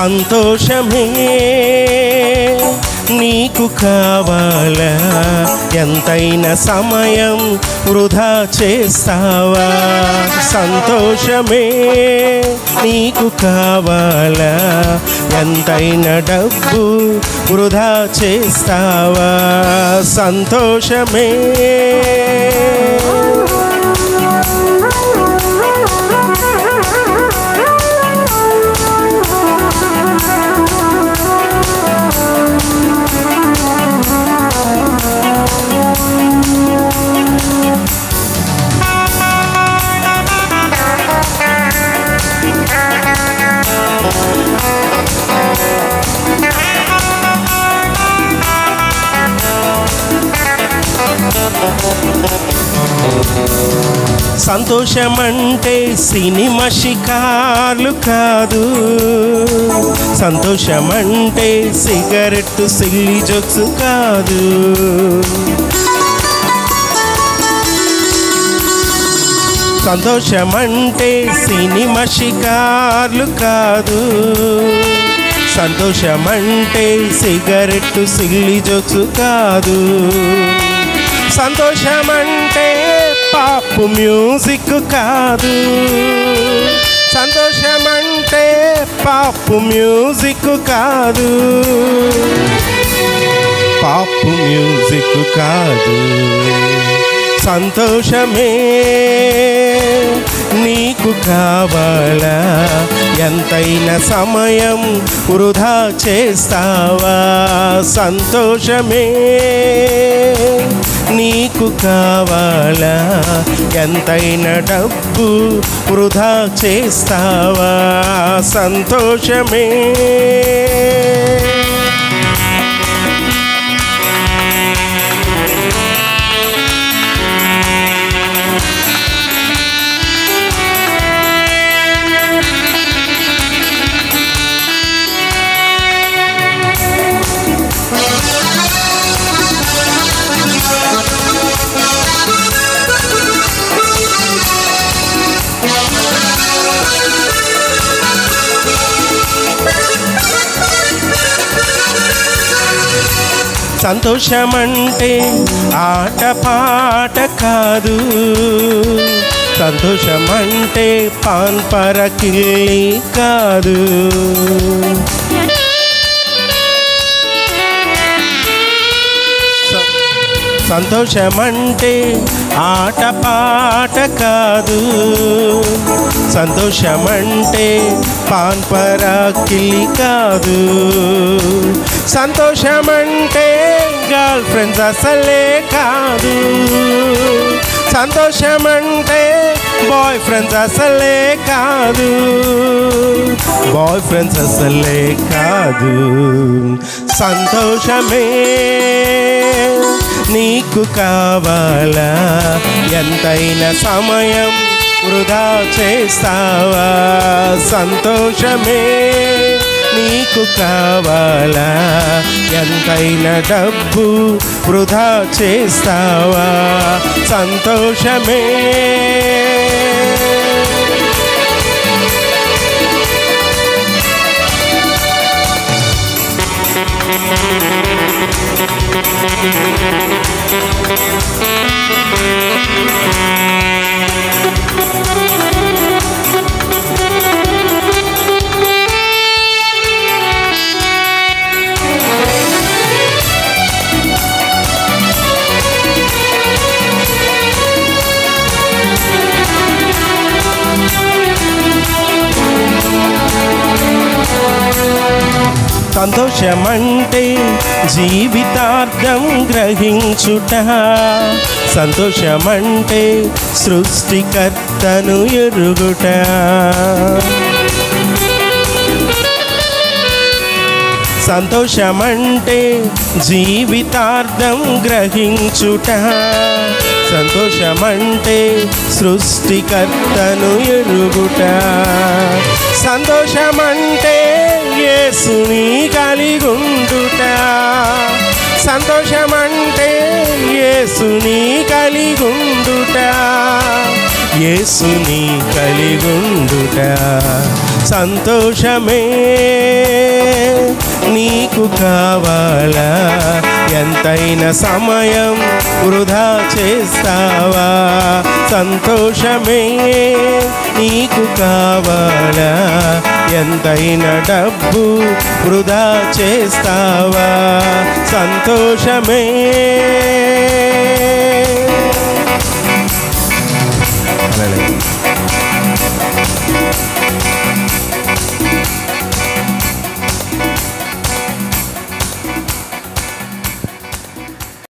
సంతోషమే. నీకు కావాలా ఎంతైనా సమయం వృధా చేస్తావా? సంతోషమే. నీకు కావాలా ఎంతైనా డబ్బు వృధా చేస్తావా? సంతోషమే. సంతోషమంటే సినిమా షికార్లు కాదు. సంతోషమంటే సిగరెట్ సిల్లి జోక్స్ కాదు. సంతోషమంటే సినిమా షికార్లు కాదు. సంతోషమంటే సిగరెట్ సిల్లి జోక్స్ కాదు. సంతోషమంటే పాపు మ్యూజిక్ కాదు. సంతోషమంటే పాపు మ్యూజిక్ కాదు. పాపు మ్యూజిక్ కాదు. సంతోషమే నీకు కావాలా? ఎంతైనా సమయం వృధా చేస్తావా? సంతోషమే నీకు కావాలా? ఎంతైనా డబ్బు వృధా చేస్తావా? సంతోషమే. సంతోషమంటే ఆట పాట కాదు. సంతోషమంటే పాన్ పరకిల్లి కాదు. సంతోషమంటే ఆట పాట కాదు. సంతోషమంటే పాన్ పరాకిలి కాదు. సంతోషమంటే గర్ల్ ఫ్రెండ్స్ అసలే కాదు. సంతోషమంటే బాయ్ ఫ్రెండ్స్ అసలే కాదు. బాయ్ ఫ్రెండ్స్ అసలే కాదు. సంతోషమే నీకు కావాలా? ఎంతైనా సమయం వృధా చేస్తావా? సంతోషమే నీకు కావాలా? ఎంతైనా డబ్బు వృధా చేస్తావా? సంతోషమే సంతోషమంటే జీవితార్థం గ్రహించుట. సంతోషమంటే సృష్టికర్తను ఎరుగుట. సంతోషమంటే జీవితార్థం గ్రహించుట. సంతోషమంటే సృష్టికర్తను ఎరుగుట. సంతోషమంటే యేసుని కలిగుండుట. సంతోషమంటే యేసుని కలిగుండుట. యేసుని కలిగుండుట. సంతోషమే నీకు కావాలా? ఎంతైన సమయం వృధా చేస్తావా? సంతోషమే నీకు కావాలా? ఎంతైన డబ్బు వృధా చేస్తావా? సంతోషమే.